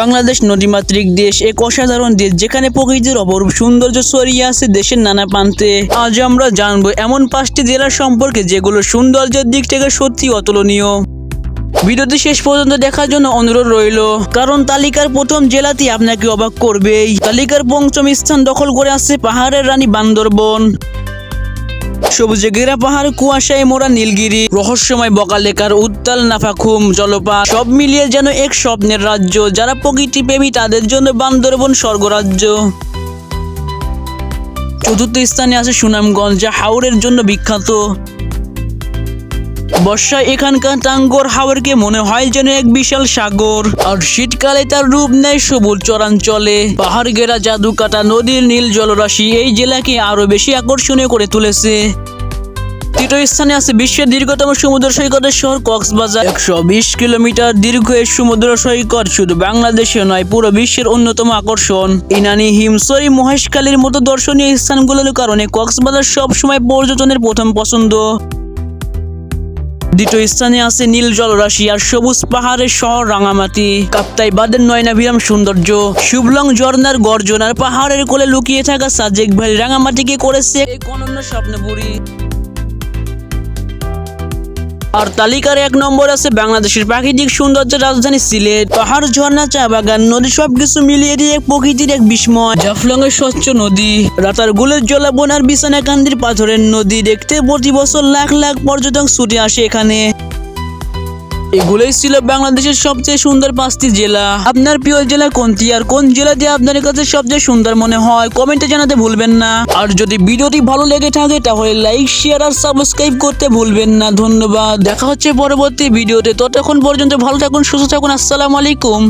বাংলাদেশ নদীমাতৃক দেশ, এক অসাধারণ দেশ যেখানে প্রকৃতির অপরূপ সৌন্দর্য ছড়িয়ে আছে দেশের নানা প্রান্তে। আজ আমরা জানব এমন পাঁচটি জেলা সম্পর্কে যেগুলো সৌন্দর্যের দিক থেকে সত্যি অতুলনীয়। ভিডিওটি শেষ পর্যন্ত দেখার জন্য অনুরোধ রইল, কারণ তালিকার প্রথম জেলাটি আপনাকে অবাক করবেই। তালিকার পঞ্চম স্থান দখল করে আছে পাহাড়ের রানী বান্দরবন। সবুজে ঘেরা পাহাড়, কুয়াশায় মোড়া নীলগিরি, রহস্যময় বকালেকার, উত্তাল নাফাখুম, জলপাত, সব মিলিয়ে যেন এক স্বপ্নের রাজ্য। যারা প্রকৃতি প্রেমী, তাদের জন্য বান্দরবন স্বর্গরাজ্য। চতুর্থ স্থানে আছে সুনামগঞ্জ, যা হাওড়ের জন্য বিখ্যাত। বর্ষায় এখানকার টাঙ্গর হাওরকে মনে হয় যেন এক বিশাল সাগর। আর শীতকালে তার রূপ নেয় সবুজ চরাঞ্চলে। পাহাড় ঘেরা জাদু কাটা নদীর নীল জলরাশি এই জেলাকে আরও বেশি আকর্ষণীয় করে তুলেছে। তৃতীয় স্থানে আছে বিশ্বের দীর্ঘতম সমুদ্র সৈকতের শহর কক্সবাজার। একশো বিশ কিলোমিটার দীর্ঘ এই সমুদ্র সৈকত শুধু বাংলাদেশে নয়, পুরো বিশ্বের অন্যতম আকর্ষণ। ইনানি হিমসরি মহেশখালীর মতো দর্শনীয় স্থানগুলোর কারণে কক্সবাজার সবসময় পর্যটনের প্রথম পছন্দ। দ্বিতীয় স্থানে আছে নীল জলরাশি আর সবুজ পাহাড়ের শহর রাঙামাটি। কাপ্তাই বাদের নয়নাভিরাম সৌন্দর্য। শুভলং ঝর্ণার গর্জনার পাহাড়ের কোলে লুকিয়ে থাকা সাজেক ভ্যালি রাঙামাটিকে করেছে এক অনন্য স্বপ্নপুরী। আর তালিকার এক নম্বর আছে বাংলাদেশের প্রাকৃতিক সৌন্দর্য রাজধানী সিলেট। পাহাড়, ঝর্ণা, চা বাগান, নদী সবকিছু মিলিয়ে দিয়ে এক প্রকৃতির এক বিস্ময়। জাফলং এর স্বচ্ছ নদী, রাতার গুলের জলা বোনার বিছানা কান্দির পাথরের নদী। দেখতে প্রতি বছর লাখ লাখ পর্যটক ছুটে আসে এখানে। এগুলোই ছিল বাংলাদেশের সবচেয়ে সুন্দর পাঁচটি জেলা। আপনার প্রিয় জেলা কোনটি আর কোন জেলা দিয়ে আপনার কাছে সবচেয়ে সুন্দর মনে হয়, কমেন্টে জানাতে ভুলবেন না। আর যদি ভিডিওটি ভালো লেগে থাকে, তাহলে লাইক, শেয়ার আর সাবস্ক্রাইব করতে ভুলবেন না। ধন্যবাদ। দেখা হচ্ছে পরবর্তী ভিডিওতে। ততক্ষণ পর্যন্ত ভালো থাকুন, সুস্থ থাকুন। আসসালামু আলাইকুম।